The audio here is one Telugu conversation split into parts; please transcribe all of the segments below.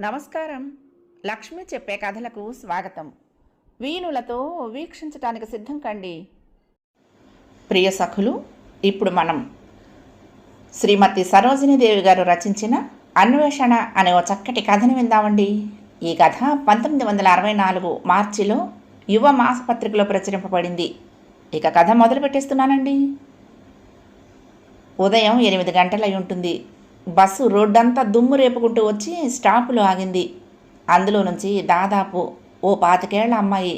నమస్కారం. లక్ష్మి చెప్పే కథలకు స్వాగతం. వీణులతో వీక్షించటానికి సిద్ధం కండి. ప్రియ సఖులు ఇప్పుడు మనం శ్రీమతి సరోజినీదేవి గారు రచించిన అన్వేషణ అనే ఓ చక్కటి కథని విందామండి. ఈ కథ పంతొమ్మిది వందల అరవై నాలుగు మార్చిలో యువ మాసపత్రికలో ప్రచురింపబడింది. ఇక కథ మొదలు పెట్టేస్తున్నానండి ఉదయం ఎనిమిది గంటలై ఉంటుంది. బస్సు రోడ్డంతా దుమ్ము రేపుకుంటూ వచ్చి స్టాపులో ఆగింది. అందులో నుంచి దాదాపు ఓ పాతికేళ్ళ అమ్మాయి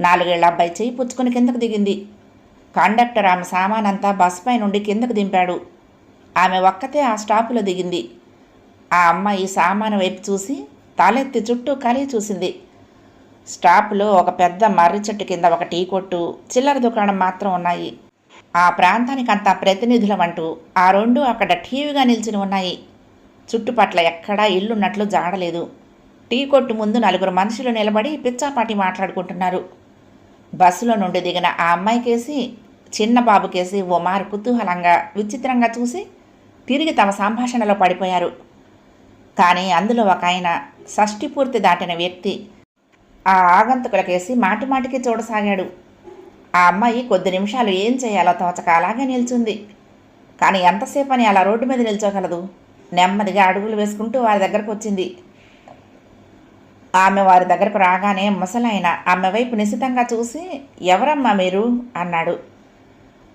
నాలుగేళ్ళ అబ్బాయి చేయి పుచ్చుకొని కిందకు దిగింది. కండక్టర్ ఆమె సామానంతా బస్సుపై నుండి కిందకు దింపాడు. ఆమె ఒక్కతే ఆ స్టాపులో దిగింది. ఆ అమ్మాయి సామాను వైపు చూసి తలెత్తి చుట్టూ కలి చూసింది. స్టాప్లో ఒక పెద్ద మర్రి చెట్టు కింద ఒక టీ కొట్టు చిల్లర దుకాణం మాత్రం ఉన్నాయి. ఆ ప్రాంతానికంతా ప్రతినిధులమంటూ ఆ రెండు అక్కడ ఠీవిగా నిల్చుని ఉన్నాయి. చుట్టుపట్ల ఎక్కడా ఇల్లున్నట్లు జాడలేదు. టీ కొట్టు ముందు నలుగురు మనుషులు నిలబడి పిచ్చాపాటి మాట్లాడుకుంటున్నారు. బస్సులో నుండి దిగిన ఆ అమ్మాయికేసి చిన్న బాబుకేసి ఓ మారు కుతూహలంగా విచిత్రంగా చూసి తిరిగి తమ సంభాషణలో పడిపోయారు. కానీ అందులో ఒక ఆయన షష్ఠి పూర్తి దాటిన వ్యక్తి ఆ ఆగంతుకులకేసి మాటిమాటికి చూడసాగాడు. ఆ అమ్మాయి కొద్ది నిమిషాలు ఏం చేయాలో తోచక అలాగే నిల్చుంది. కానీ ఎంతసేపు అని అలా రోడ్డు మీద నిల్చోగలదు? నెమ్మదిగా అడుగులు వేసుకుంటూ వారి దగ్గరకు వచ్చింది. ఆమె వారి దగ్గరకు రాగానే ముసలైన ఆమె వైపు నిశితంగా చూసి ఎవరమ్మా మీరు? అన్నాడు.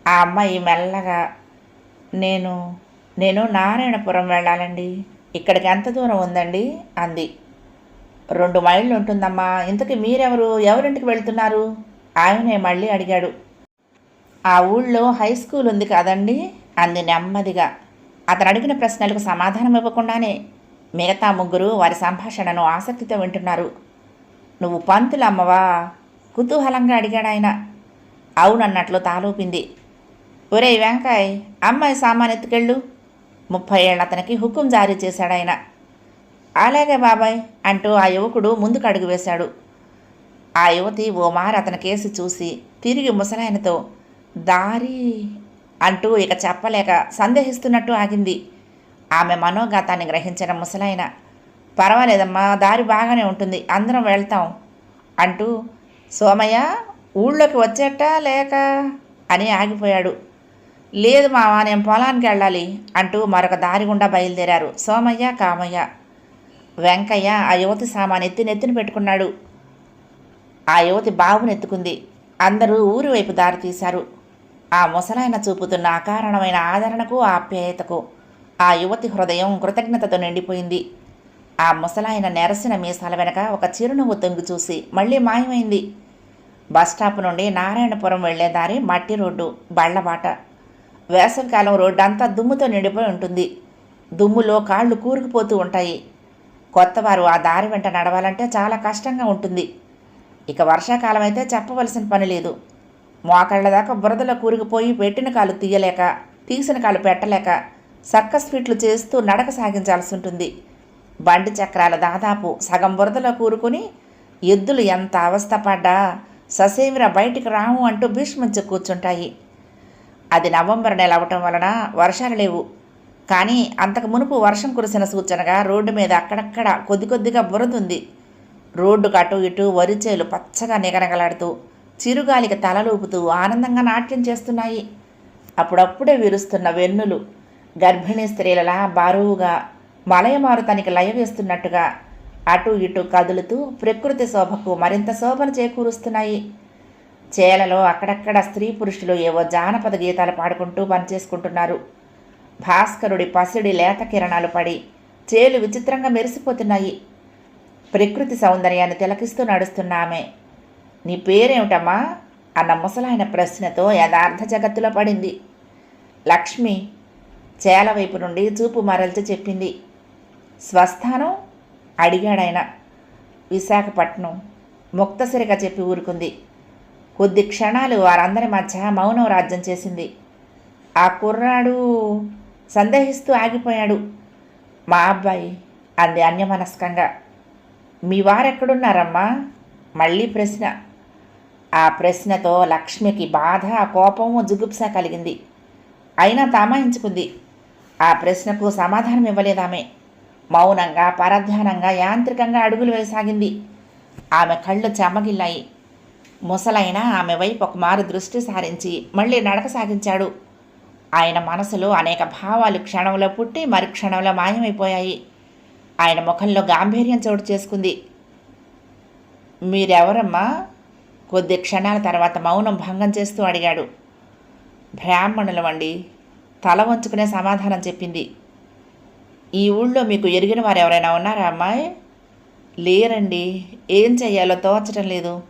ఆ అమ్మాయి మెల్లగా నేను నేను నారాయణపురం వెళ్ళాలండి. ఇక్కడికి ఎంత దూరం ఉందండి? అంది. రెండు మైళ్ళు ఉంటుందమ్మా. ఇంతకీ మీరెవరు? ఎవరింటికి వెళ్తున్నారు? ఆయనే మళ్ళీ అడిగాడు ఆ ఊళ్ళో హై స్కూల్ ఉంది కాదండి? అంది నెమ్మదిగా. అతను అడిగిన ప్రశ్నలకు సమాధానం ఇవ్వకుండానే మిగతా ముగ్గురు వారి సంభాషణను ఆసక్తితో వింటున్నారు. నువ్వు పంతులు అమ్మవా? కుతూహలంగా అడిగాడాయన అవునన్నట్లు తాలూపింది. ఒరే వెంకాయ్ అమ్మాయి సామాన్ ఎత్తుకెళ్ళు. ముప్పై ఏళ్ళ అతనికి హుకుం జారీ చేశాడాయన అలాగే బాబాయ్ అంటూ ఆ యువకుడు ముందుకు అడుగు వేశాడు. ఆ యువతి ఓ మారు అతని కేసు చూసి తిరిగి ముసలాయనతో దారి అంటూ ఇక చెప్పలేక సందేహిస్తున్నట్టు ఆగింది. ఆమె మనోగతాన్ని గ్రహించిన ముసలాయన పర్వాలేదమ్మా దారి బాగానే ఉంటుంది అందరం వెళ్తాం అంటూ సోమయ్య ఊళ్ళోకి వచ్చేట లేక? అని ఆగిపోయాడు. లేదు మావా నేను పొలానికి వెళ్ళాలి అంటూ మరొక దారి గుండా బయలుదేరారు సోమయ్య కామయ్య. వెంకయ్య ఆ యువతి సామాన్ ఎత్తి నెత్తిన పెట్టుకున్నాడు. ఆ యువతి బావునెత్తుకుంది అందరూ ఊరి వైపు దారి తీశారు. ఆ ముసలాయన చూపుతున్న అకారణమైన ఆదరణకు ఆప్యాయతకు ఆ యువతి హృదయం కృతజ్ఞతతో నిండిపోయింది. ఆ ముసలాయన నెరసిన మీసాల వెనక ఒక చిరునవ్వు తొంగి చూసి మళ్ళీ మాయమైంది. బస్టాప్ నుండి నారాయణపురం వెళ్ళే దారి మట్టి రోడ్డు బళ్ళబాట. వేసవికాలం రోడ్డు అంతా దుమ్ముతో నిండిపోయి ఉంటుంది. దుమ్ములో కాళ్ళు కూరుకుపోతూ ఉంటాయి. కొత్తవారు ఆ దారి వెంట నడవాలంటే చాలా కష్టంగా ఉంటుంది. ఇక వర్షాకాలం అయితే చెప్పవలసిన పని లేదు. మోకాళ్ళ దాకా బురదలో కూరుకుపోయి పెట్టిన కాలు తీయలేక తీసిన కాలు పెట్టలేక సక్క స్వీట్లు చేస్తూ నడక సాగించాల్సి ఉంటుంది. బండి చక్రాలు దాదాపు సగం బురదలో కూరుకుని ఎద్దులు ఎంత అవస్థపడ్డా ససేమిర బయటికి రాము అంటూ భీష్మించి కూర్చుంటాయి. అది నవంబర్ నెల అవటం వలన వర్షాలు లేవు. కానీ అంతకు మునుపు వర్షం కురిసిన సూచనగా రోడ్డు మీద అక్కడక్కడ కొద్ది కొద్దిగా బురదుంది రోడ్డుకు అటు ఇటు వరిచేలు పచ్చగా నిగనగలాడుతూ చిరుగాలికి తలలూపుతూ ఆనందంగా నాట్యం చేస్తున్నాయి. అప్పుడప్పుడే విరుస్తున్న వెన్నులు గర్భిణీ స్త్రీలలా బరువుగా మలయమారుతానికి లయవేస్తున్నట్టుగా అటు ఇటు కదులుతూ ప్రకృతి శోభకు మరింత శోభను చేకూరుస్తున్నాయి. చేలలో అక్కడక్కడ స్త్రీ పురుషులు ఏవో జానపద గీతాలు పాడుకుంటూ పనిచేసుకుంటున్నారు. భాస్కరుడి పసిడి లేత కిరణాలు పడి చేలు విచిత్రంగా మెరిసిపోతున్నాయి. ప్రకృతి సౌందర్యాన్ని తిలకిస్తూ నడుస్తున్న ఆమె నీ పేరేమిటమ్మా? అన్న ముసలాయన ప్రశ్నతో యథార్థ జగత్తులో పడింది. లక్ష్మి చేల వైపు నుండి చూపు మరల్చి చెప్పింది. స్వస్థానం? అడిగాడాయన. విశాఖపట్నం. ముక్తసిరిగా చెప్పి ఊరుకుంది. కొద్ది క్షణాలు వారందరి మధ్య మౌనం రాజ్యం చేసింది. ఆ కుర్రాడు సందేహిస్తూ ఆగిపోయాడు. మా అబ్బాయి అంది అన్యమనస్కంగా. మీ వారెక్కడున్నారమ్మా? మళ్ళీ ప్రశ్న. ఆ ప్రశ్నతో లక్ష్మికి బాధ కోపము జుగుప్స కలిగింది. అయినా తామాయించుకుంది. ఆ ప్రశ్నకు సమాధానం ఇవ్వలేదామె మౌనంగా పరధ్యానంగా యాంత్రికంగా అడుగులు వేసాగింది ఆమె కళ్ళు చెమ్మగిల్లాయి ముసలైన ఆమె వైపు ఒకమారు దృష్టి సారించి మళ్ళీ నడక సాగించాడు ఆయన మనసులో అనేక భావాలు క్షణంలో పుట్టి మరి క్షణంలో మాయమైపోయాయి. ఆయన ముఖంలో గాంభీర్యం చోటు చేసుకుంది. మీరెవరమ్మా? కొద్ది క్షణాల తర్వాత మౌనం భంగం చేస్తూ అడిగాడు. బ్రాహ్మణులమండి తల వంచుకునే సమాధానం చెప్పింది. ఈ ఊళ్ళో మీకు ఎరిగిన వారు ఎవరైనా ఉన్నారా అమ్మాయి? లేరండి. ఏం చెయ్యాలో తోచటం లేదు.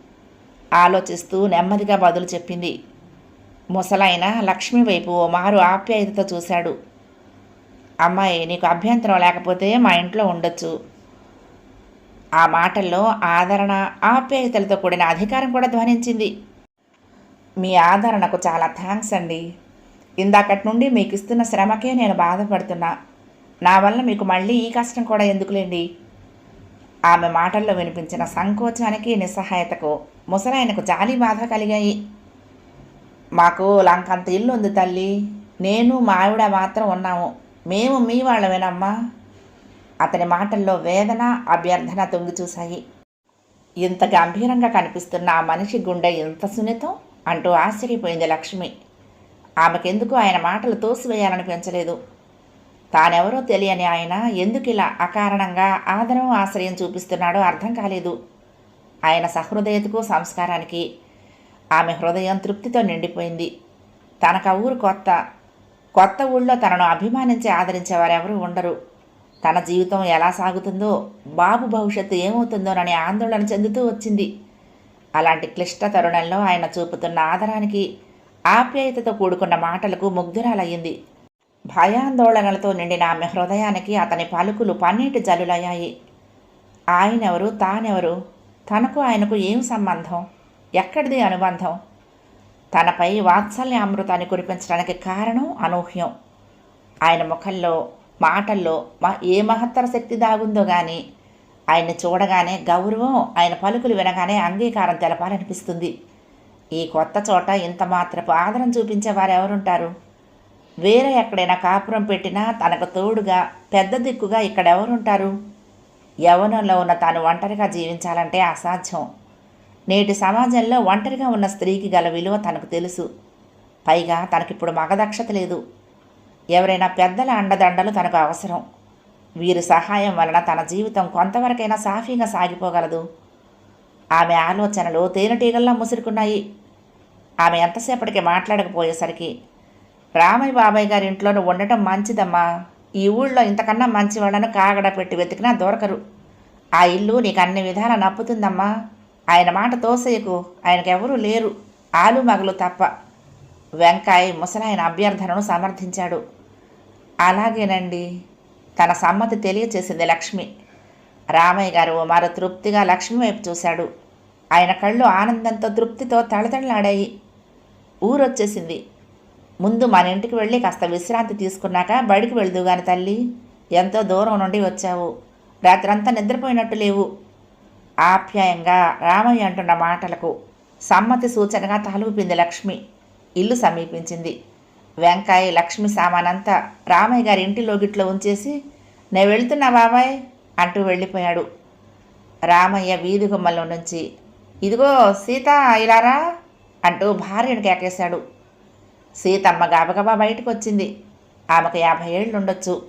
ఆలోచిస్తూ నెమ్మదిగా బదులు చెప్పింది. ముసలైన లక్ష్మి వైపు ఓ మారు ఆప్యాయతతో చూశాడు. అమ్మాయి నీకు అభ్యంతరం లేకపోతే మా ఇంట్లో ఉండొచ్చు. ఆ మాటల్లో ఆదరణ ఆప్యాయతలతో కూడిన అధికారం కూడా ధ్వనించింది. మీ ఆదరణకు చాలా థ్యాంక్స్ అండి. ఇందాకటి నుండి మీకు ఇస్తున్న శ్రమకే నేను బాధపడుతున్నా. నా వల్ల మీకు మళ్ళీ ఈ కష్టం కూడా ఎందుకులేండి? ఆమె మాటల్లో వినిపించిన సంకోచానికి నిస్సహాయతకు ముసలాయనకు జాలి బాధ కలిగాయి. మాకు లంకంత ఇల్లు ఉంది తల్లి. నేను మా ఆవిడ మాత్రం ఉన్నాము. మేము మీ వాళ్ళమేనమ్మా. అతని మాటల్లో వేదన అభ్యర్థన తొంగి చూశాయి. ఇంత గంభీరంగా కనిపిస్తున్న ఆ మనిషి గుండె ఇంత సున్నితం? అంటూ ఆశ్చర్యపోయింది లక్ష్మి. ఆమెకెందుకు ఆయన మాటలు తోసివేయాలనిపించలేదు? తానెవరో తెలియని ఆయన ఎందుకు ఇలా అకారణంగా ఆదరం ఆశ్రయం చూపిస్తున్నాడో అర్థం కాలేదు. ఆయన సహృదయతకు సంస్కారానికి ఆమె హృదయం తృప్తితో నిండిపోయింది. తనకు ఊరు కొత్త కొత్త ఊళ్ళో తనను అభిమానించి ఆదరించేవారెవరూ ఉండరు. తన జీవితం ఎలా సాగుతుందో బాబు భవిష్యత్తు ఏమవుతుందోనని ఆందోళన చెందుతూ వచ్చింది. అలాంటి క్లిష్ట తరుణంలో ఆయన చూపుతున్న ఆదరానికి ఆప్యాయతతో కూడుకున్న మాటలకు ముగ్ధురాలయ్యింది. భయాందోళనలతో నిండిన ఆమె హృదయానికి అతని పలుకులు పన్నీటి జల్లులయ్యాయి. ఆయనెవరు తానెవరు? తనకు ఆయనకు ఏం సంబంధం? ఎక్కడిది అనుబంధం? తనపై వాత్సల్య అమృతాన్ని కురిపించడానికి కారణం అనూహ్యం. ఆయన ముఖంలో మాటల్లో మా ఏ మహత్తర శక్తి దాగుందో కానీ ఆయన్ని చూడగానే గౌరవం ఆయన పలుకులు వినగానే అంగీకారం తెలపాలనిపిస్తుంది. ఈ కొత్త చోట ఇంత మాత్రపు ఆదరం చూపించేవారు ఎవరుంటారు వేరే ఎక్కడైనా కాపురం పెట్టినా తనకు తోడుగా పెద్ద దిక్కుగా ఇక్కడ ఎవరుంటారు యవనంలో ఉన్న తాను ఒంటరిగా జీవించాలంటే అసాధ్యం. నేటి సమాజంలో ఒంటరిగా ఉన్న స్త్రీకి గల విలువ తనకు తెలుసు. పైగా తనకిప్పుడు మగదక్షత లేదు. ఎవరైనా పెద్దల అండదండలు తనకు అవసరం. వీరి సహాయం వలన తన జీవితం కొంతవరకైనా సాఫీగా సాగిపోగలదు. ఆమె ఆలోచనలు తేనెటీగల్లా ముసురుకున్నాయి. ఆమె ఎంతసేపటికి మాట్లాడకపోయేసరికి రామయ్య బాబాయ్ గారి ఇంట్లోనూ ఉండటం మంచిదమ్మా. ఈ ఊళ్ళో ఇంతకన్నా మంచి వాళ్ళను కాగడ పెట్టి వెతికినా దొరకరు. ఆ ఇల్లు నీకు అన్ని విధాలా నప్పుతుందమ్మా. ఆయన మాట తోసేయకు. ఆయనకెవరూ లేరు. ఆలు మగలు తప్ప. వెంకాయ్ ముసలాయన అభ్యర్థనను సమర్థించాడు. అలాగేనండి. తన సమ్మతి తెలియచేసింది లక్ష్మి. రామయ్య గారు మరో తృప్తిగా లక్ష్మి వైపు చూశాడు. ఆయన కళ్ళు ఆనందంతో తృప్తితో తళతళలాడాయి. ఊరొచ్చేసింది. ముందు మన ఇంటికి వెళ్ళి కాస్త విశ్రాంతి తీసుకున్నాక బడికి వెళ్దు గాని తల్లి. ఎంతో దూరం నుండి వచ్చావు. రాత్రంతా నిద్రపోయినట్టు లేవు. ఆప్యాయంగా రామయ్య అంటున్న మాటలకు సమ్మతి సూచనగా తలూపింది లక్ష్మి. ఇల్లు సమీపించింది. వెంకాయ లక్ష్మి సామానంతా రామయ్య గారి ఇంటి లోగిట్లో ఉంచేసి నేను వెళ్తున్నా బాబాయ్ అంటూ వెళ్ళిపోయాడు. రామయ్య వీధి గుమ్మలో నుంచి ఇదిగో సీత ఇలారా అంటూ భార్యను కేకేశాడు. సీతమ్మ గబగబా బయటకు వచ్చింది ఆమెకు యాభై ఏళ్ళు ఉండొచ్చు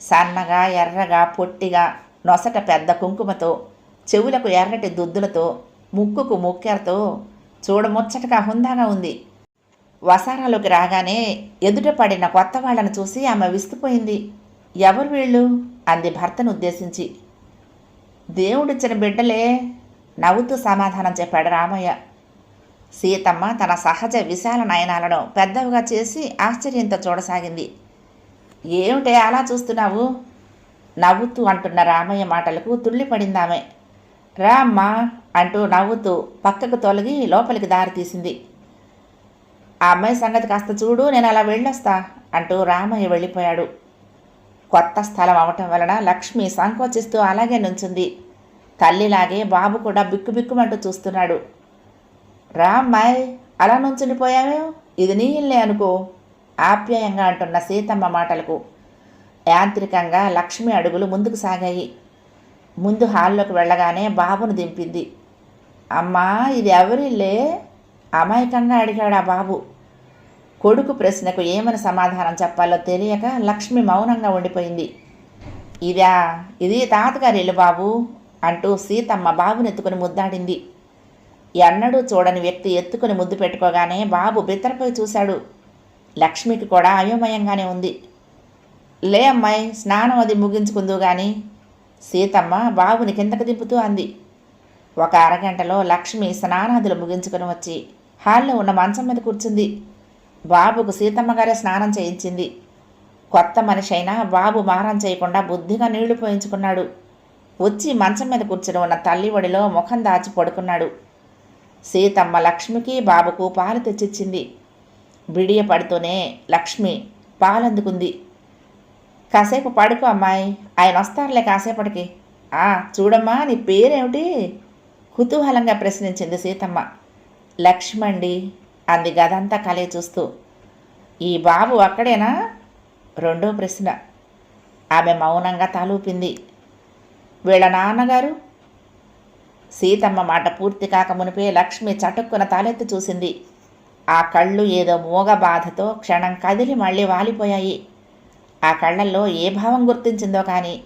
సన్నగా ఎర్రగా పొట్టిగా నొసట పెద్ద కుంకుమతో చెవులకు ఎర్రటి దుద్దులతో ముక్కుకు ముక్కెరతో చూడముచ్చటగా హుందాగా ఉంది. వసారాలోకి రాగానే ఎదుట పడిన కొత్త వాళ్ళను చూసి ఆమె విస్తుపోయింది. ఎవరు వీళ్ళు? అంది భర్తను ఉద్దేశించి. దేవుడిచ్చిన బిడ్డలే నవ్వుతూ సమాధానం చెప్పాడు రామయ్య. సీతమ్మ తన సహజ విశాల నయనాలను పెద్దవిగా చేసి ఆశ్చర్యంతో చూడసాగింది. ఏమిటే అలా చూస్తున్నావు? నవ్వుతూ అంటున్న రామయ్య మాటలకు తుళ్ళిపడిందామె రా అమ్మా అంటూ నవ్వుతూ పక్కకు తొలగి లోపలికి దారి తీసింది. ఆ అమ్మాయి సంగతి కాస్త చూడు నేను అలా వెళ్ళొస్తా అంటూ రామయ్య వెళ్ళిపోయాడు. కొత్త స్థలం అవటం వలన లక్ష్మి సంకోచిస్తూ అలాగే నుంచుంది. తల్లిలాగే బాబు కూడా బిక్కుబిక్కుమంటూ చూస్తున్నాడు. రా అమ్మాయి అలా నుంచునిపోయావే ఇది నీ ఇల్లే అనుకో ఆప్యాయంగా అంటున్న సీతమ్మ మాటలకు. యాంత్రికంగా లక్ష్మి అడుగులు ముందుకు సాగాయి. ముందు హాల్లోకి వెళ్ళగానే బాబును దింపింది. అమ్మా ఇది ఎవరిల్లే? అమాయకంగా అడిగాడా బాబు. కొడుకు ప్రశ్నకు ఏమని సమాధానం చెప్పాలో తెలియక లక్ష్మి మౌనంగా ఉండిపోయింది. ఇదా ఇది తాతగారి ఇల్లు బాబు అంటూ సీతమ్మ బాబుని ఎత్తుకుని ముద్దాడింది. ఎన్నడూ చూడని వ్యక్తి ఎత్తుకుని ముద్దు పెట్టుకోగానే బాబు బిత్తరపై చూశాడు. లక్ష్మికి కూడా అయోమయంగానే ఉంది. లే అమ్మాయి స్నానం అది ముగించుకుందు కానీ సీతమ్మ బాబుని కిందకు దింపుతూ అంది. ఒక అరగంటలో లక్ష్మి స్నానాదులు ముగించుకుని వచ్చి హాల్లో ఉన్న మంచం మీద కూర్చుంది. బాబుకు సీతమ్మ గారే స్నానం చేయించింది. కొత్త మనిషి అయినా బాబు మారం చేయకుండా బుద్ధిగా నీళ్ళు పోయించుకున్నాడు. వచ్చి మంచం మీద కూర్చుని ఉన్న తల్లి ఒడిలో ముఖం దాచి పడుకున్నాడు. సీతమ్మ లక్ష్మికి బాబుకు పాలు తెచ్చిచ్చింది. బిడియ పడుతూనే లక్ష్మి పాలందుకుంది? కాసేపు పడుకో అమ్మాయి. ఆయన వస్తారులే కాసేపటికి. ఆ చూడమ్మా నీ పేరేమిటి? కుతూహలంగా ప్రశ్నించింది సీతమ్మ. లక్ష్మండి అంది గదంతా కలే చూస్తూ. ఈ బాబు అక్కడేనా? రెండో ప్రశ్న. ఆమె మౌనంగా తలూపింది. వీళ్ళ నాన్నగారు? సీతమ్మ మాట పూర్తి కాక మునిపే లక్ష్మి చటుక్కున తలెత్తి చూసింది. ఆ కళ్ళు ఏదో మూగ బాధతో క్షణం కదిలి మళ్ళీ వాలిపోయాయి. ఆ కళ్ళల్లో ఏ భావం గుర్తించిందో కానీ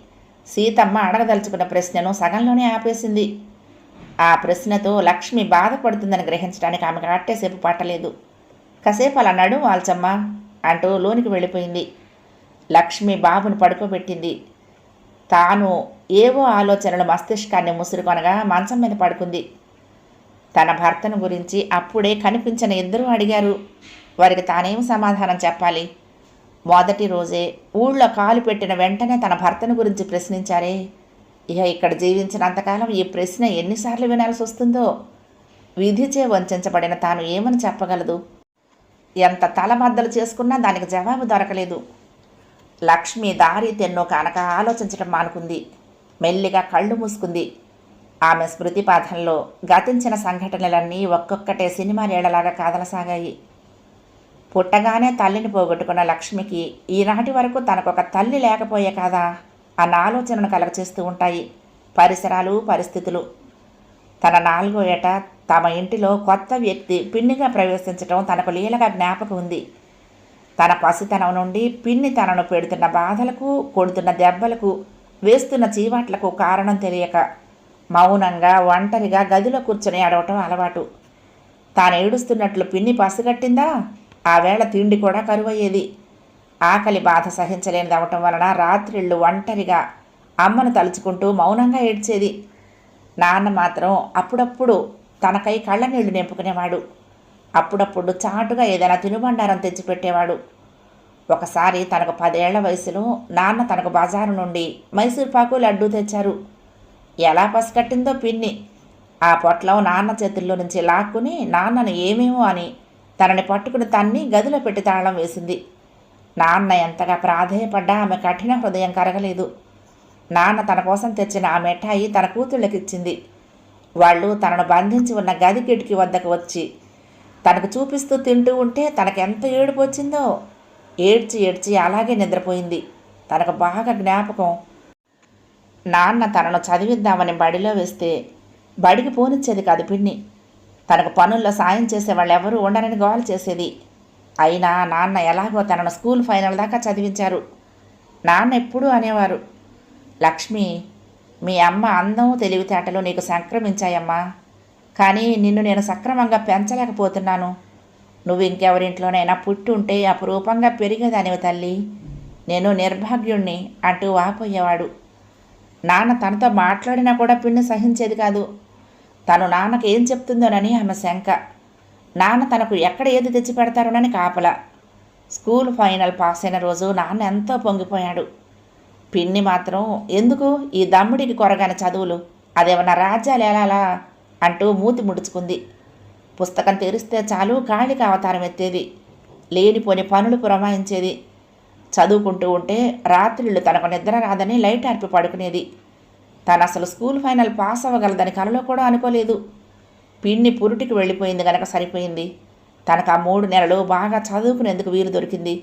సీతమ్మ అడగదలుచుకున్న ప్రశ్నను సగంలోనే ఆపేసింది. ఆ ప్రశ్నతో లక్ష్మి బాధపడుతుందని గ్రహించడానికి ఆమెకు అట్టేసేపు పట్టలేదు. కాసేపు అలా నడు వాల్చమ్మ అంటూ లోనికి వెళ్ళిపోయింది. లక్ష్మి బాబును పడుకోబెట్టింది. తాను ఏవో ఆలోచనలు మస్తిష్కాన్ని ముసురుకొనగా మంచం మీద పడుకుంది. తన భర్తను గురించి అప్పుడే కనిపించిన ఇద్దరూ అడిగారు. వారికి తానేం సమాధానం చెప్పాలి? మొదటి రోజే ఊళ్ళో కాలు పెట్టిన వెంటనే తన భర్తను గురించి ప్రశ్నించారే. ఇక ఇక్కడ జీవించినంతకాలం ఈ ప్రశ్న ఎన్నిసార్లు వినాల్సి వస్తుందో? విధిచే వంచబడిన తాను ఏమని చెప్పగలదు? ఎంత తలమద్దలు చేసుకున్నా దానికి జవాబు దొరకలేదు. లక్ష్మి దారి తెన్నో కానక ఆలోచించడం మానుకుంది. మెల్లిగా కళ్ళు మూసుకుంది. ఆమె స్మృతిపాథంలో గతించిన సంఘటనలన్నీ ఒక్కొక్కటే సినిమా రేళ్ళలాగా కాదలసాగాయి. పుట్టగానే తల్లిని పోగొట్టుకున్న లక్ష్మికి ఈనాటి వరకు తనకొక తల్లి లేకపోయే కదా అన్న ఆలోచనను కలగచేస్తూ ఉంటాయి. పరిసరాలు పరిస్థితులు. తన నాలుగో ఏట తమ ఇంటిలో కొత్త వ్యక్తి పిన్నిగా ప్రవేశించడం తనకు లీలగా జ్ఞాపకం ఉంది. తన పసితనం నుండి పిన్ని తనను పెడుతున్న బాధలకు కొడుతున్న దెబ్బలకు వేస్తున్న చీవాట్లకు కారణం తెలియక మౌనంగా ఒంటరిగా గదిలో కూర్చొని అడవటం అలవాటు. తాను ఏడుస్తున్నట్లు పిన్ని పసిగట్టిందా? ఆ వేళ తిండి కూడా కరువయ్యేది. ఆకలి బాధ సహించలేనిది అవటం వలన రాత్రిళ్ళు ఒంటరిగా అమ్మను తలుచుకుంటూ మౌనంగా ఏడ్చేది. నాన్న మాత్రం అప్పుడప్పుడు తనకై కళ్ళ నీళ్ళు నింపుకునేవాడు. అప్పుడప్పుడు చాటుగా ఏదైనా తినుబండారం తెచ్చిపెట్టేవాడు. ఒకసారి తనకు పదేళ్ళ వయసులో నాన్న తనకు బజారు నుండి మైసూర్పాకు లడ్డూ తెచ్చారు. ఎలా పసికట్టిందో పిన్ని. ఆ పొట్లం నాన్న చేతుల్లో నుంచి లాక్కుని నాన్నను ఏమేమో అని తనని పట్టుకుని తన్ని గదిలో పెట్టి తాళం వేసింది. నాన్న ఎంతగా ప్రాధేయపడ్డా ఆమె కఠిన హృదయం కరగలేదు. నాన్న తన కోసం తెచ్చిన ఆ మిఠాయి తన కూతుళ్ళకిచ్చింది. వాళ్ళు తనను బంధించి ఉన్న గది కిటికీ వద్దకు వచ్చి తనకు చూపిస్తూ తింటూ ఉంటే తనకెంత ఏడుపు వచ్చిందో ఏడ్చి ఏడ్చి అలాగే నిద్రపోయింది. తనకు బాగా జ్ఞాపకం. నాన్న తనను చదివిద్దామని బడిలో వేస్తే బడికి పోనిచ్చేది కాదు పిన్ని. తనకు పనుల్లో సాయం చేసే వాళ్ళు ఎవరూ ఉండరని గోల చేసేది. అయినా నాన్న ఎలాగో తనను స్కూల్ ఫైనల్ దాకా చదివించారు. నాన్న ఎప్పుడూ అనేవారు లక్ష్మి మీ అమ్మ అందం తెలివితేటలు నీకు సంక్రమించాయమ్మా. కానీ నిన్ను నేను సక్రమంగా పెంచలేకపోతున్నాను. నువ్వు ఇంకెవరింట్లోనైనా పుట్టి ఉంటే అపురూపంగా పెరిగేదానివి తల్లి. నేను నిర్భాగ్యుణ్ణి అంటూ వాపోయేవాడు. నాన్న తనతో మాట్లాడినా కూడా పిన్ను సహించేది కాదు. తను నాన్నకు ఏం చెప్తుందోనని ఆమె శంక నాన్న తనకు ఎక్కడ ఏది తెచ్చి పెడతారోనని కాపల. స్కూల్ ఫైనల్ పాస్ అయిన రోజు నాన్న ఎంతో పొంగిపోయాడు. పిన్ని మాత్రం ఎందుకు ఈ దమ్ముడికి కొరగాని చదువులు? అదేమన్నా రాజ్యాలు ఎలాలా అంటూ మూతి ముడుచుకుంది. పుస్తకం తెరిస్తే చాలు గాలికి అవతారం ఎత్తేది. లేనిపోని పనులు పురమాయించేది చదువుకుంటూ ఉంటే రాత్రిళ్ళు తనకు నిద్ర రాదని లైట్ ఆర్పి పడుకునేది. తను అసలు స్కూల్ ఫైనల్ పాస్ అవ్వగలదని కలలో కూడా అనుకోలేదు. పిన్ని పురుటికి వెళ్ళిపోయింది గనక సరిపోయింది. తనకు ఆ మూడు నెలలు బాగా చదువుకునేందుకు వీలు దొరికింది.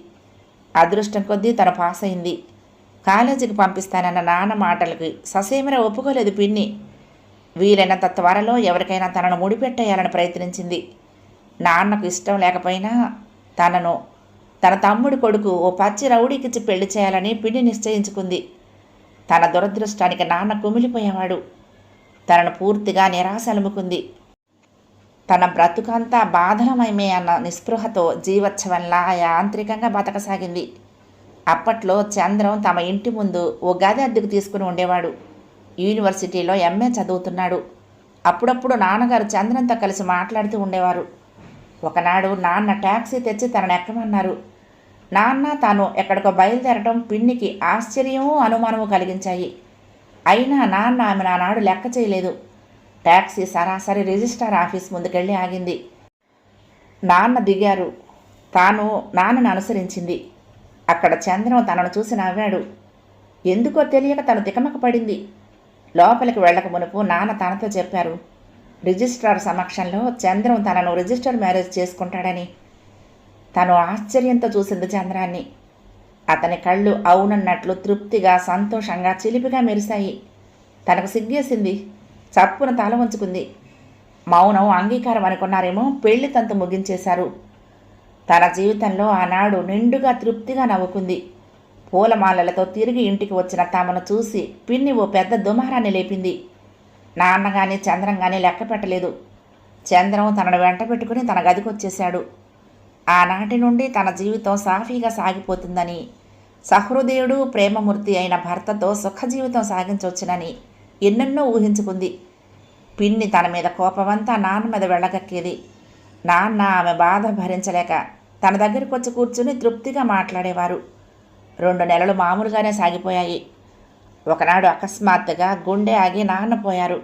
అదృష్టం కొద్దీ తను పాస్ అయింది. కాలేజీకి పంపిస్తానన్న నాన్న మాటలకి ససేమిర ఒప్పుకోలేదు పిన్ని. వీలైనంత త్వరలో ఎవరికైనా తనను ముడిపెట్టేయాలని ప్రయత్నించింది. నాన్నకు ఇష్టం లేకపోయినా తనను తన తమ్ముడి కొడుకు ఓ పచ్చి రౌడీకిచ్చి పెళ్ళి చేయాలని పిన్ని నిశ్చయించుకుంది. తన దురదృష్టానికి నాన్న కుమిలిపోయేవాడు. తనను పూర్తిగా నిరాశ అలుముకుంది. తన బ్రతుకంతా బాధలమయమే అన్న నిస్పృహతో జీవోత్సవంలా యాంత్రికంగా బతకసాగింది. అప్పట్లో చంద్రం తమ ఇంటి ముందు ఓ గది అద్దెకు తీసుకుని ఉండేవాడు. యూనివర్సిటీలో ఎంఏ చదువుతున్నాడు. అప్పుడప్పుడు నాన్నగారు చంద్రంతో కలిసి మాట్లాడుతూ ఉండేవారు. ఒకనాడు నాన్న ట్యాక్సీ తెచ్చి తనను ఎక్కమన్నారు. నాన్న తాను ఎక్కడికో బయలుదేరటం పిన్నికి ఆశ్చర్యము అనుమానము కలిగించాయి. అయినా నాన్న ఆమె నానాడు లెక్క చేయలేదు. ట్యాక్సీ సరాసరి రిజిస్ట్రార్ ఆఫీస్ ముందుకెళ్ళి ఆగింది. నాన్న దిగారు. తాను నాన్నను అనుసరించింది. అక్కడ చంద్రం తనను చూసి నవ్వాడు. ఎందుకో తెలియక తను తికమక పడింది. లోపలికి వెళ్ళక మునుపు నాన్న తనతో చెప్పారు. రిజిస్ట్రార్ సమక్షంలో చంద్రం తనను రిజిస్టర్ మ్యారేజ్ చేసుకుంటాడని తను ఆశ్చర్యంతో చూసింది చంద్రాన్ని. అతని కళ్ళు అవునన్నట్లు తృప్తిగా సంతోషంగా చిలిపిగా మెరిశాయి. తనకు సిగ్గేసింది. చప్పున తల వంచుకుంది. మౌనం అంగీకారం అనుకున్నారేమో పెళ్ళి తంతు ముగించేశారు. తన జీవితంలో ఆనాడు నిండుగా తృప్తిగా నవ్వుకుంది. పూలమాలలతో తిరిగి ఇంటికి వచ్చిన తమను చూసి పిన్ని ఓ పెద్ద దుమారాన్ని లేపింది. నాన్న కానీ చంద్రం కానీ లెక్క పెట్టలేదు. చంద్రం తనను వెంట పెట్టుకుని తన గదికొచ్చేశాడు. ఆనాటి నుండి తన జీవితం సాఫీగా సాగిపోతుందని. సహృదయుడు ప్రేమమూర్తి అయిన భర్తతో సుఖ జీవితం సాగించవచ్చునని ఎన్నెన్నో ఊహించుకుంది. పిన్ని తన మీద కోపమంతా నాన్న మీద వెళ్ళగక్కేది. నాన్న ఆమె బాధ భరించలేక తన దగ్గరికి వచ్చి కూర్చుని తృప్తిగా మాట్లాడేవారు. రెండు నెలలు మామూలుగానే సాగిపోయాయి. ఒకనాడు అకస్మాత్తుగా గుండె ఆగి నాన్న పోయారు.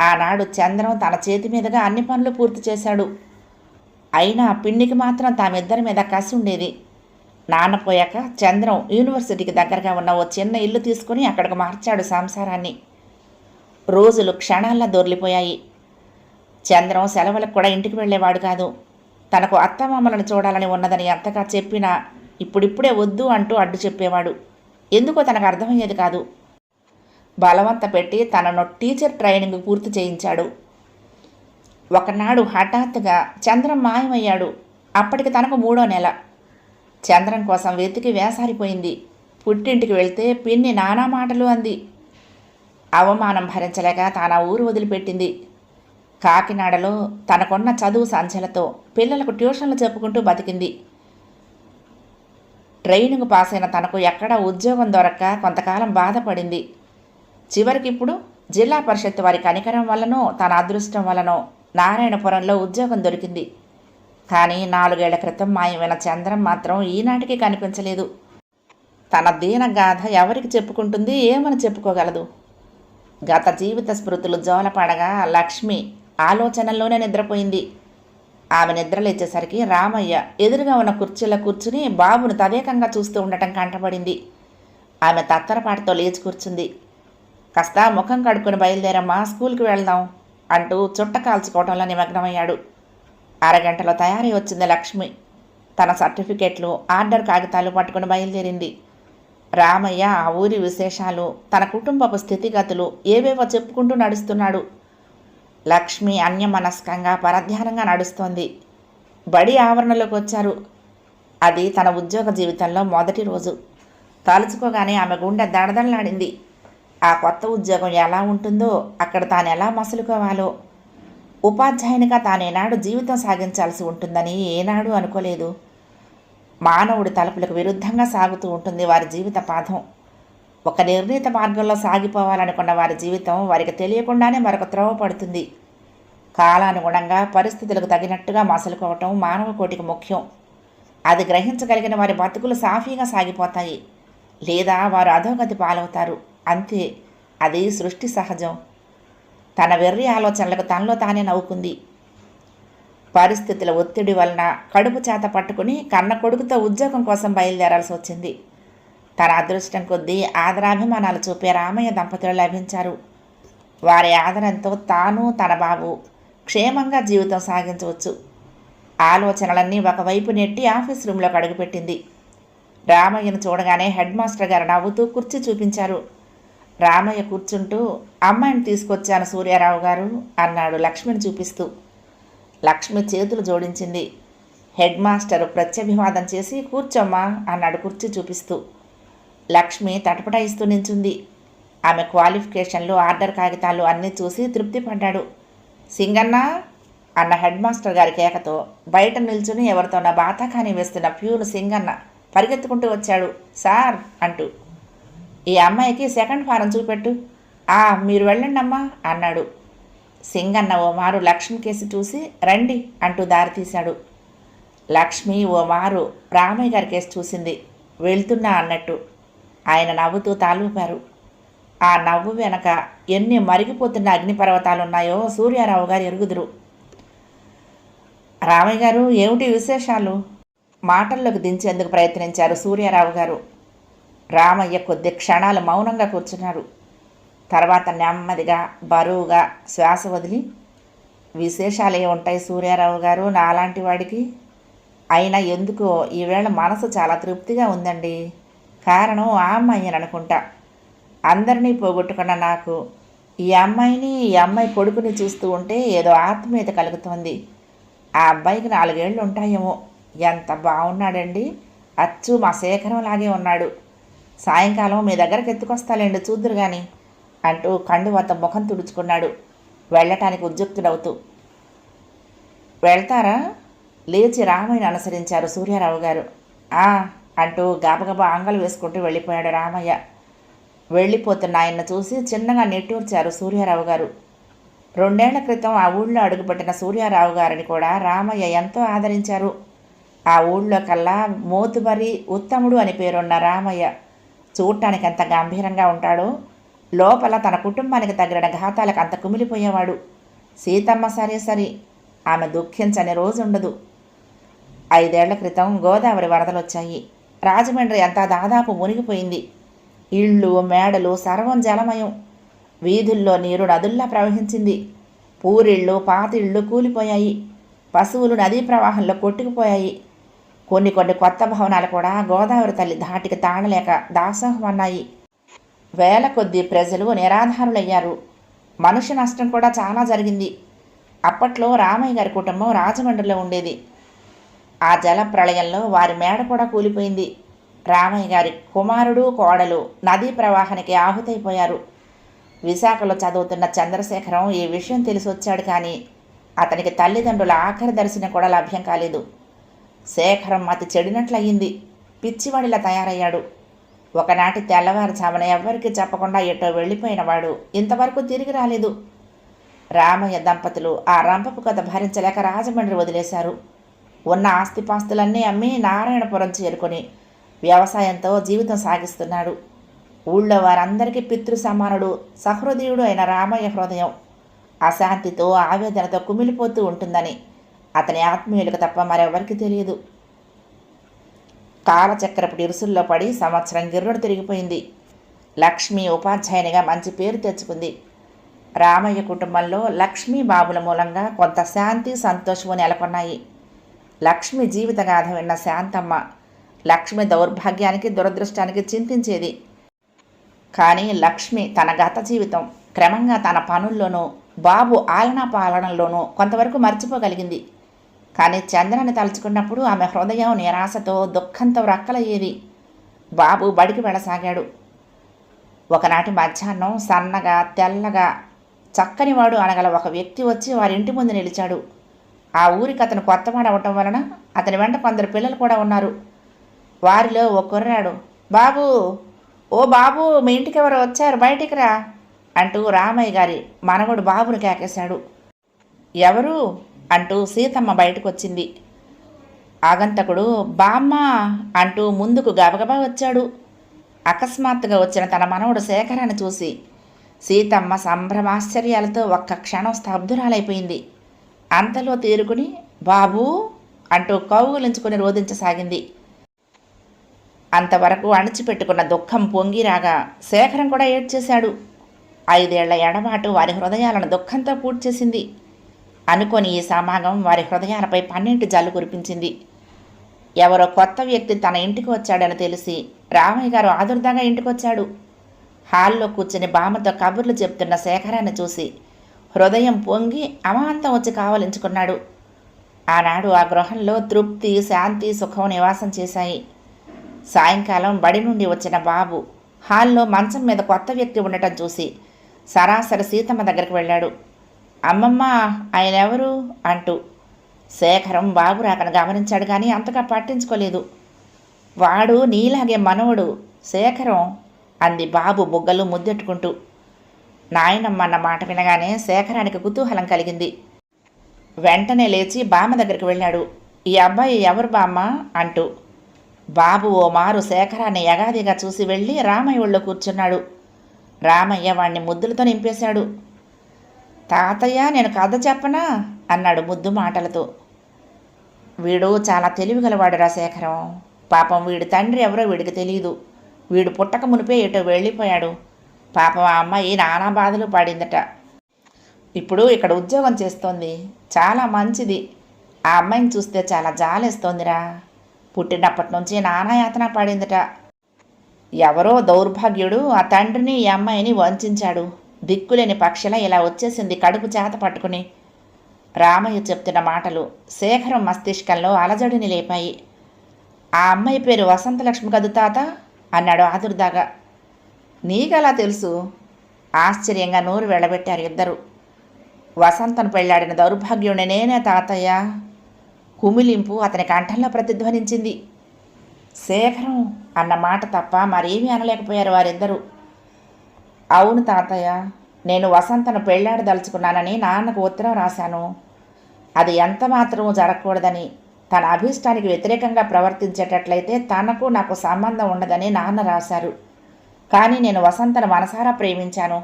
ఆనాడు చంద్రం తన చేతి మీదుగా అన్ని పనులు పూర్తి చేశాడు. అయినా పిన్నికి మాత్రం తామిద్దరి మీద కసి ఉండేది. నాన్నపోయాక చంద్రం యూనివర్సిటీకి దగ్గరగా ఉన్న ఓ చిన్న ఇల్లు తీసుకుని అక్కడికి మార్చాడు సంసారాన్ని. రోజులు క్షణాల్లో దొర్లిపోయాయి చంద్రం సెలవులకు కూడా ఇంటికి వెళ్ళేవాడు కాదు. తనకు అత్తమామలను చూడాలని ఉన్నదని అంతగా చెప్పినా ఇప్పుడిప్పుడే వద్దు అంటూ అడ్డు చెప్పేవాడు. ఎందుకో తనకు అర్థమయ్యేది కాదు. బలవంత పెట్టి తనను టీచర్ ట్రైనింగ్ పూర్తి చేయించాడు. ఒకనాడు హఠాత్తుగా చంద్రం మాయమయ్యాడు. అప్పటికి తనకు మూడో నెల. చంద్రం కోసం వెతికి వేసారిపోయింది. పుట్టింటికి వెళ్తే పిన్ని నానా మాటలు అంది. అవమానం భరించలేక తాను ఊరు వదిలిపెట్టింది. కాకినాడలో తనకున్న చదువు సంచలతో పిల్లలకు ట్యూషన్లు చెప్పుకుంటూ బతికింది. ట్రైనింగ్ పాస్ అయిన తనకు ఎక్కడా ఉద్యోగం దొరక్క కొంతకాలం బాధపడింది. చివరికి ఇప్పుడు జిల్లా పరిషత్ వారి కనికరం వల్లనో తన అదృష్టం వల్లనో నారాయణపురంలో ఉద్యోగం దొరికింది. కానీ నాలుగేళ్ళ క్రితం మాయమైన చంద్రం మాత్రం ఈనాటికి కనిపించలేదు. తన దీన గాథ ఎవరికి చెప్పుకుంటుంది ఏమని చెప్పుకోగలదు? గత జీవిత స్మృతులు జోలపడగా లక్ష్మి ఆలోచనల్లోనే నిద్రపోయింది. ఆమె నిద్రలేచేసరికి రామయ్య ఎదురుగా ఉన్న కుర్చీలో కూర్చుని బాబును తదేకంగా చూస్తూ ఉండటం కంటపడింది. ఆమె తత్తరపాటుతో లేచి కూర్చుంది. కాస్త ముఖం కడుక్కొని బయలుదేరమ్మా స్కూల్కి వెళ్దాం. అంటూ చుట్ట కాల్చుకోవడంలో నిమగ్నమయ్యాడు. అరగంటలో తయారై వచ్చింది లక్ష్మి. తన సర్టిఫికెట్లు ఆర్డర్ కాగితాలు పట్టుకుని బయలుదేరింది. రామయ్య ఆ ఊరి విశేషాలు తన కుటుంబపు స్థితిగతులు ఏవేవో చెప్పుకుంటూ నడుస్తున్నాడు. లక్ష్మి అన్యమనస్కంగా పరధ్యానంగా నడుస్తోంది. బడి ఆవరణలోకి వచ్చారు. అది తన ఉద్యోగ జీవితంలో మొదటి రోజు. తలుచుకోగానే ఆమె గుండె దడదడలాడింది. ఆ కొత్త ఉద్యోగం ఎలా ఉంటుందో అక్కడ తాను ఎలా మసులుకోవాలో. ఉపాధ్యాయునిగా తానేనాడు జీవితం సాగించాల్సి ఉంటుందని ఏనాడు అనుకోలేదు. మానవుడి తలుపులకు విరుద్ధంగా సాగుతూ ఉంటుంది వారి జీవిత పాఠం. ఒక నిర్ణీత మార్గంలో సాగిపోవాలనుకున్న వారి జీవితం వారికి తెలియకుండానే మరొక త్రోవ పడుతుంది. కాలానుగుణంగా పరిస్థితులకు తగినట్టుగా మసలుకోవటం మానవ కోటికి ముఖ్యం. అది గ్రహించగలిగిన వారి బతుకులు సాఫీగా సాగిపోతాయి. లేదా వారు అధోగతి పాలవుతారు. అంతే అది సృష్టి సహజం. తన వెర్రి ఆలోచనలకు తనలో తానే నవ్వుకుంది. పరిస్థితుల ఒత్తిడి వలన కడుపు చేత పట్టుకుని కన్న కొడుకుతో ఉద్యోగం కోసం బయలుదేరాల్సి వచ్చింది. తన అదృష్టం కొద్దీ ఆదరాభిమానాలు చూపే రామయ్య దంపతులు లభించారు. వారి ఆదరంతో తాను తన బాబు క్షేమంగా జీవితం సాగించవచ్చు. ఆలోచనలన్నీ ఒకవైపు నెట్టి ఆఫీస్ రూమ్లోకి అడుగుపెట్టింది. రామయ్యను చూడగానే హెడ్ మాస్టర్ గారు నవ్వుతూ కుర్చీ చూపించారు. రామయ్య కూర్చుంటూ అమ్మాయిని తీసుకొచ్చాను సూర్యారావు గారు అన్నాడు లక్ష్మిని చూపిస్తూ. లక్ష్మి చేతులు జోడించింది. హెడ్ మాస్టర్ ప్రత్యభివాదం చేసి కూర్చోమ్మా అన్నాడు కుర్చీ చూపిస్తూ. లక్ష్మి తటపటాయిస్తూ నించుంది ఆమె క్వాలిఫికేషన్లు ఆర్డర్ కాగితాలు అన్నీ చూసి తృప్తి పడ్డాడు సింగన్న అన్న హెడ్ మాస్టర్ గారి కేకతో బయట నిల్చుని ఎవరితోన బాతాఖాని వేస్తున్న ప్యూను సింగన్న పరిగెత్తుకుంటూ వచ్చాడు సార్ అంటూ. ఈ అమ్మాయికి సెకండ్ ఫారం చూపెట్టు. ఆ మీరు వెళ్ళండి అమ్మా అన్నాడు. సింగన్న ఓ మారు లక్ష్మి కేసి చూసి రండి అంటూ దారి తీశాడు. లక్ష్మి ఓ మారు రామయ్య గారి కేసు చూసింది. వెళ్తున్నా అన్నట్టు. ఆయన నవ్వుతూ తాలూపారు ఆ నవ్వు వెనక ఎన్ని మరిగిపోతున్న అగ్నిపర్వతాలున్నాయో సూర్యారావు గారు ఎరుగుదురు. రామయ్య గారు ఏమిటి విశేషాలు? మాటల్లోకి దించేందుకు ప్రయత్నించారు సూర్యారావు గారు. రామయ్య కొద్ది క్షణాలు మౌనంగా కూర్చున్నారు తర్వాత నెమ్మదిగా బరువుగా శ్వాస వదిలి విశేషాలే ఉంటాయి సూర్యారావు గారు నాలాంటి వాడికి. అయినా ఎందుకో ఈవేళ మనసు చాలా తృప్తిగా ఉందండి. కారణం ఆ అమ్మాయిని అనుకుంటా. అందరినీ పోగొట్టుకున్న నాకు. ఈ అమ్మాయిని ఈ అమ్మాయి కొడుకుని చూస్తూ ఉంటే ఏదో ఆత్మీయత కలుగుతోంది. ఆ అబ్బాయికి నాలుగేళ్ళు ఉంటాయేమో. ఎంత బాగున్నాడండి. అచ్చు మా శేఖరం లాగే ఉన్నాడు. సాయంకాలం మీ దగ్గరకు ఎత్తుకొస్తాలేండి చూద్దురు గాని అంటూ కండు వద్ద ముఖం తుడుచుకున్నాడు. వెళ్ళటానికి ఉద్యుక్తుడవుతూ. వెళ్తారా? లేచి రామయ్యను అనుసరించారు సూర్యారావు గారు. ఆ! అంటూ గబగబా ఆంగలు వేసుకుంటూ వెళ్ళిపోయాడు రామయ్య. వెళ్ళిపోతున్న ఆయన్ను చూసి చిన్నగా నెట్టూర్చారు సూర్యారావు గారు. రెండేళ్ళ క్రితం ఆ ఊళ్ళో అడుగుపెట్టిన సూర్యారావు గారిని కూడా రామయ్య ఎంతో ఆదరించారు. ఆ ఊళ్ళో కల్లా మోతుబరి ఉత్తముడు అని పేరున్న రామయ్య. చూడటానికి ఎంత గంభీరంగా ఉంటాడో? లోపల తన కుటుంబానికి తగిన ఘాతాలకు అంత కుమిలిపోయేవాడు. సీతమ్మ సరే సరే ఆమె దుఃఖించని రోజు ఉండదు ఐదేళ్ళ క్రితం గోదావరి వరదలొచ్చాయి. రాజమండ్రి అంతా దాదాపు మునిగిపోయింది. ఇళ్ళు మేడలు సర్వం జలమయం వీధుల్లో నీరు నదుల్లా ప్రవహించింది. పూరిళ్ళు పాతిళ్ళు కూలిపోయాయి. పశువులు నదీ ప్రవాహంలో కొట్టుకుపోయాయి. కొన్ని కొన్ని కొత్త భవనాలు కూడా గోదావరి తల్లి ధాటికి తాళలేక దాసోహమన్నాయి. వేల కొద్ది ప్రజలు నిరాధారులయ్యారు. మనుష్య నష్టం కూడా చాలా జరిగింది. అప్పట్లో రామయ్య గారి కుటుంబం రాజమండ్రిలో ఉండేది. ఆ జల ప్రళయంలో వారి మేడ కూడా కూలిపోయింది. రామయ్య గారి కుమారుడు కోడలు నదీ ప్రవాహానికి ఆహుతైపోయారు. విశాఖలో చదువుతున్న చంద్రశేఖరం ఈ విషయం తెలిసి వచ్చాడు కానీ అతనికి తల్లిదండ్రుల ఆఖరి దర్శనం కూడా లభ్యం కాలేదు. శేఖరం మతి చెడినట్లయింది. పిచ్చివాడిలా తయారయ్యాడు. ఒకనాటి తెల్లవారుజామున ఎవ్వరికీ చెప్పకుండా ఎటో వెళ్ళిపోయిన వాడు ఇంతవరకు తిరిగి రాలేదు. రామయ్య దంపతులు ఆ రంపపు కథ భరించలేక రాజమండ్రి వదిలేశారు. ఉన్న ఆస్తిపాస్తులన్నీ అమ్మి నారాయణపురం చేరుకొని వ్యవసాయంతో జీవితం సాగిస్తున్నాడు. ఊళ్ళో వారందరికీ పితృ సమానుడు సహృదయుడు అయిన రామయ్య హృదయం. అశాంతితో ఆవేదనతో కుమిలిపోతూ ఉంటుందని అతని ఆత్మీయులకు తప్ప మరెవరికి తెలియదు. కాలచక్రపు ఇరుసుల్లో పడి సంవత్సరం గిర్రుడు తిరిగిపోయింది. లక్ష్మి ఉపాధ్యాయునిగా మంచి పేరు తెచ్చుకుంది. రామయ్య కుటుంబంలో లక్ష్మీ బాబుల మూలంగా కొంత శాంతి సంతోషము నెలకొన్నాయి. లక్ష్మి జీవితగాథ విన్న శాంతమ్మ లక్ష్మి దౌర్భాగ్యానికి దురదృష్టానికి చింతించేది. కానీ లక్ష్మి తన గత జీవితం క్రమంగా తన పనుల్లోనూ బాబు ఆలనా పాలనలోనూ కొంతవరకు మర్చిపోగలిగింది. కానీ చంద్రని తలుచుకున్నప్పుడు ఆమె హృదయం నిరాశతో దుఃఖంతో రక్కలయ్యేది బాబు బడికి వెళ్ళసాగాడు. ఒకనాటి మధ్యాహ్నం సన్నగా తెల్లగా చక్కనివాడు అనగల ఒక వ్యక్తి వచ్చి వారి ఇంటి ముందు నిలిచాడు. ఆ ఊరికి అతను కొత్తవాడు అవటం వలన అతని వెంట కొందరు పిల్లలు కూడా ఉన్నారు. వారిలో ఓ కుర్రాడు బాబు ఓ బాబు మీ ఇంటికి ఎవరు వచ్చారు? బయటికి రా అంటూ రామయ్య గారి మనవడు బాబును కేకేశాడు. ఎవరు? అంటూ సీతమ్మ బయటకు వచ్చింది ఆగంతకుడు బామ్మ అంటూ ముందుకు గబగబా వచ్చాడు. అకస్మాత్తుగా వచ్చిన తన మనవడు శేఖరాన్ని చూసి సీతమ్మ సంభ్రమాశ్చర్యాలతో ఒక్క క్షణం స్తబ్దురాలైపోయింది అంతలో తీరుకుని బాబూ అంటూ కౌగులించుకుని రోధించసాగింది. అంతవరకు అణిచిపెట్టుకున్న దుఃఖం పొంగిరాగా శేఖరం కూడా ఏడ్చేశాడు. ఐదేళ్ళ ఎడబాటు వారి హృదయాలను దుఃఖంతో పూడ్చేసింది. అనుకొని ఈ సమాగం వారి హృదయాలపై పన్నెండు జల్లు కురిపించింది. ఎవరో కొత్త వ్యక్తి తన ఇంటికి వచ్చాడని తెలిసి రామయ్య గారు ఆదుర్దాగా ఇంటికొచ్చాడు. హాల్లో కూర్చుని బామతో కబుర్లు చెప్తున్న శేఖరాన్ని చూసి హృదయం పొంగి అమాంతం వచ్చి కావలించుకున్నాడు. ఆనాడు ఆ గృహంలో తృప్తి శాంతి సుఖం నివాసం చేశాయి. సాయంకాలం బడి నుండి వచ్చిన బాబు హాల్లో మంచం మీద కొత్త వ్యక్తి ఉండటం చూసి సరాసరి సీతమ్మ దగ్గరికి వెళ్ళాడు. అమ్మమ్మ ఆయన ఎవరు అంటూ శేఖరం బాబు రాకను గమనించాడు కానీ అంతగా పట్టించుకోలేదు. వాడు నీలాగే మనవడు శేఖరం అంది బాబు బుగ్గలు ముద్దెట్టుకుంటూ. నాయనమ్మ అన్న మాట వినగానే శేఖరానికి కుతూహలం కలిగింది. వెంటనే లేచి బామ్మ దగ్గరికి వెళ్ళాడు. ఈ అబ్బాయి ఎవరు బామ్మ? అంటూ. బాబు ఓ మారు శేఖరాన్ని యగాదిగా చూసి వెళ్ళి రామయ్య ఒళ్ళో కూర్చున్నాడు. రామయ్య వాణ్ణి ముద్దులతో నింపేశాడు. తాతయ్య నేను కథ చెప్పనా? అన్నాడు ముద్దు మాటలతో. వీడు చాలా తెలివిగలవాడురా శేఖరం. పాపం వీడి తండ్రి ఎవరో వీడికి తెలియదు వీడు పుట్టక మునిపే ఎటో వెళ్ళిపోయాడు. పాపం ఆ అమ్మాయి నానా బాధలు పడిందట. ఇప్పుడు ఇక్కడ ఉద్యోగం చేస్తోంది. చాలా మంచిది. ఆ అమ్మాయిని చూస్తే చాలా జాలేస్తోందిరా. పుట్టినప్పటి నుంచి నానా యాతన పడిందట. ఎవరో దౌర్భాగ్యుడు ఆ తండ్రిని ఈ అమ్మాయిని వంచాడు. దిక్కులేని పక్షిలా ఇలా వచ్చేసింది కడుపు చేత పట్టుకుని. రామయ్య చెప్తున్న మాటలు శేఖరం మస్తిష్కంలో అలజడిని లేపాయి. ఆ అమ్మాయి పేరు వసంతలక్ష్మి కదు తాత? అన్నాడు ఆదుర్దాగా. నీకలా తెలుసు? ఆశ్చర్యంగా నోరు వెళ్ళబెట్టారు ఇద్దరు. వసంతను పెళ్ళాడిన దౌర్భాగ్యుని నేనే తాతయ్య. కుమిలింపు అతని కంఠంలో ప్రతిధ్వనించింది. శేఖరం అన్న మాట తప్ప మరేమీ అనలేకపోయారు వారిద్దరూ. అవును తాతయ్య నేను వసంతను పెళ్ళాడదలుచుకున్నానని నాన్నకు ఉత్తరం రాశాను. అది ఎంత మాత్రమూ జరగకూడదని తన అభీష్టానికి వ్యతిరేకంగా ప్రవర్తించేటట్లయితే తనకు నాకు సంబంధం ఉండదని నాన్న రాశారు. కానీ నేను వసంతను మనసారా ప్రేమించాను.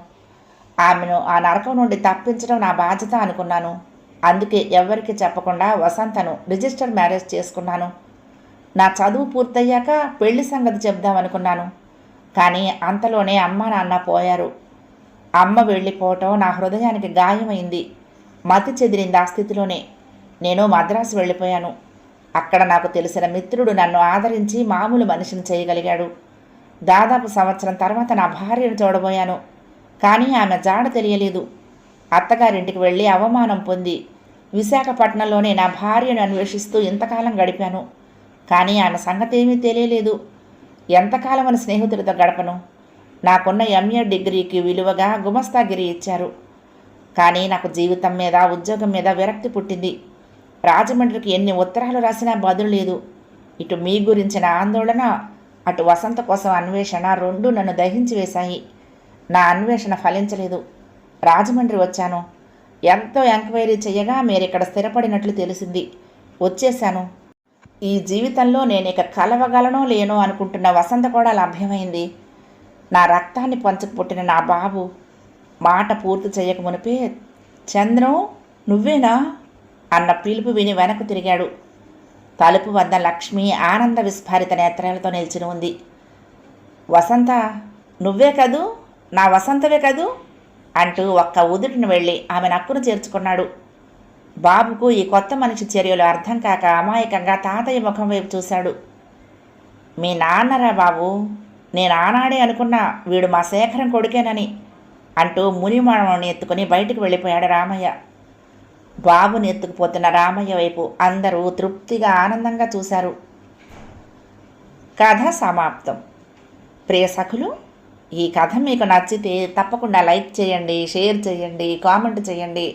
ఆమెను ఆ నరకం నుండి తప్పించడం నా బాధ్యత అనుకున్నాను. అందుకే ఎవ్వరికి చెప్పకుండా వసంతను రిజిస్టర్ మ్యారేజ్ చేసుకున్నాను. నా చదువు పూర్తయ్యాక పెళ్ళి సంగతి చెప్దామనుకున్నాను. కానీ అంతలోనే అమ్మ నాన్న పోయారు. అమ్మ వెళ్ళిపోవటం నా హృదయానికి గాయమైంది. మతి చెదిరింది ఆ స్థితిలోనే. నేను మద్రాసు వెళ్ళిపోయాను. అక్కడ నాకు తెలిసిన మిత్రుడు నన్ను ఆదరించి మామూలు మనిషిని చేయగలిగాడు. దాదాపు సంవత్సరం తర్వాత నా భార్యను చూడబోయాను. కానీ ఆమె జాడ తెలియలేదు. అత్తగారింటికి వెళ్ళి అవమానం పొంది విశాఖపట్నంలోనే నా భార్యను అన్వేషిస్తూ ఇంతకాలం గడిపాను. కానీ ఆమె సంగతి ఏమీ తెలియలేదు. ఎంతకాలం అని స్నేహితులతో గడపను? నాకున్న ఎంఏ డిగ్రీకి విలువగా గుమస్తాగిరి ఇచ్చారు. కానీ నాకు జీవితం మీద ఉద్యోగం మీద విరక్తి పుట్టింది. రాజమండ్రికి ఎన్ని ఉత్తరాలు రాసినా బదులు లేదు. ఇటు మీ గురించిన ఆందోళన అటు వసంత కోసం అన్వేషణ రెండు నన్ను దహించి వేశాయి. నా అన్వేషణ ఫలించలేదు. రాజమండ్రి వచ్చాను. ఎంతో ఎంక్వైరీ చేయగా మీరు ఇక్కడ స్థిరపడినట్లు తెలిసింది. వచ్చేశాను. ఈ జీవితంలో నేను ఇక కలవగలనో లేనో అనుకుంటున్న వసంత కూడా లభ్యమైంది. నా రక్తాన్ని పంచుకు పుట్టిన నా బాబు మాట పూర్తి చేయక మునిపే చంద్రం నువ్వేనా? అన్న పిలుపు విని వెనక్కు తిరిగాడు. తలుపు వద్ద లక్ష్మి ఆనంద విస్ఫారిత నేత్రాలతో నిలిచిన ఉంది. వసంత నువ్వే కదూ? నా వసంతవే కదూ? అంటూ ఒక్క ఉదుటిని వెళ్ళి ఆమె నక్కును చేర్చుకున్నాడు. బాబుకు ఈ కొత్త మనిషి చర్యలు అర్థం కాక అమాయకంగా తాతయ్య ముఖం వైపు చూశాడు. మీ నాన్నరా బాబు? నేను ఆనాడే అనుకున్నా వీడు మా శేఖరం కొడుకేనని అంటూ మునిమానవుని ఎత్తుకుని బయటికి వెళ్ళిపోయాడు రామయ్య. బాబుని ఎత్తుకుపోతున్న రామయ్య వైపు అందరూ తృప్తిగా ఆనందంగా చూశారు. కథ సమాప్తం. ప్రియ సఖులు ఈ కథ మీకు నచ్చితే తప్పకుండా లైక్ చేయండి షేర్ చేయండి కామెంట్ చేయండి.